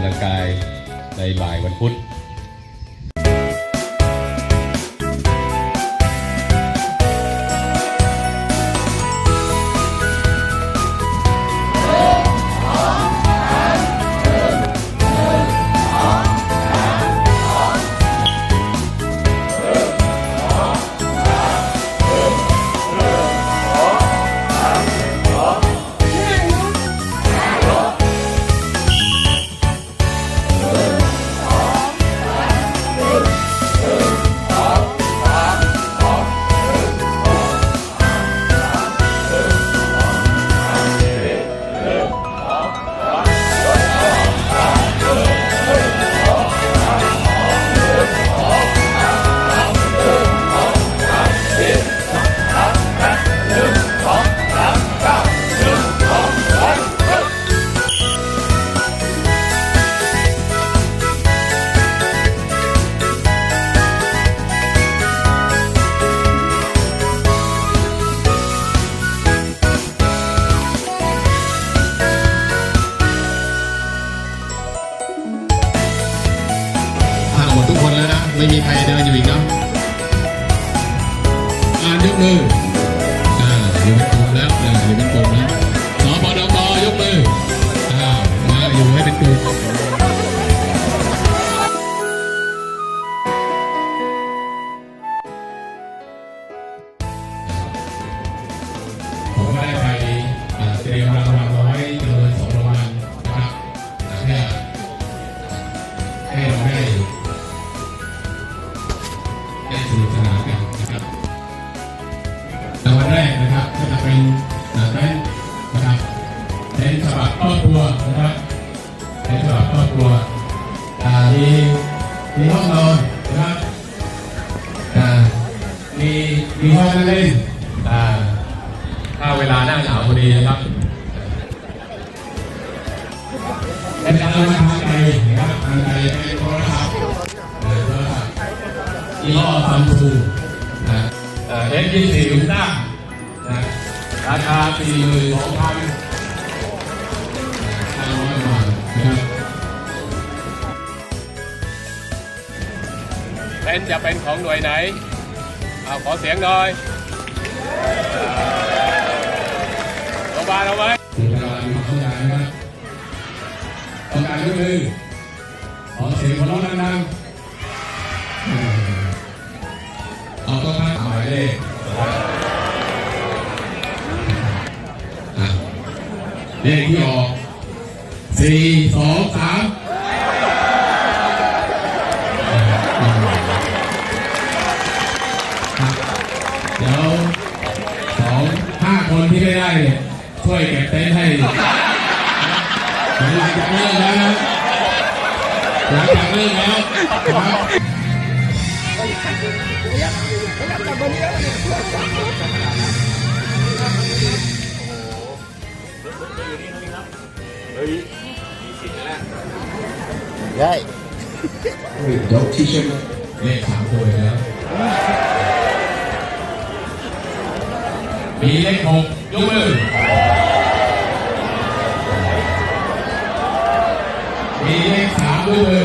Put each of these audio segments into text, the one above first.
การออกกำลังกายในบ่ายวันพุธ ไม่มีใครเดินอยู่อีกเนาะอ่านยกมืออ่าอยู่เป็นกลุ่มแล้วอ่าอยู่เป็นกลุ่มแล้วสปดกยกมืออ่ามาอยู่ให้เป็นกลุ่มผมก็ได้ไปเตรียมรางวัลเอาไว้จำนวนสองรางวัลนะครับอ่าให้ให้เราได้ นแรกนะครับก็จะเป็นอ่าเต็นท์นะครับเต็นท์ฉบับครอบครัวนะครับเต็นท์ฉบับครอบครัวมีมีห้องนอนนะครับมีมีห้องนั่งเล่นถ้าเวลาหน้าหนาวพอดีนะครับเป็นการทางไกลนะครับทางไกลเป็นโทรศัพท์โทรศัพท์ยี่ห้อซัมซุงนะเอสยี่สี่อุลตร้า ราคาสี่หมื่นสองพันห้าร้อยบาทนะครับเป็นจะเป็นของหน่วยไหนเอาขอเสียงหน่อยโรงพยาบาลเอาไว้ถึงเวลามีความต้องการนะครับต้องการก็คือขอเสียงคนร้องดังๆเอาต้องการหมายเลข เลขที่ออกสี่สองสามเดี๋ยวสองห้าคนที่ไม่ได้เนี่ยช่วยเก็บเต็นท์ให้เดี๋ยวหลังจากเลิกแล้วนะหลังจากเลิกแล้วครับ ได้ยกที่ช่วยเลขสามตัวอีกแล้ว มีเลขหกยกมือ มีเลขสามยกมือ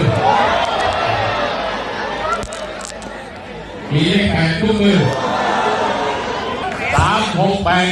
มีเลขแปดยกมือสามหกแปด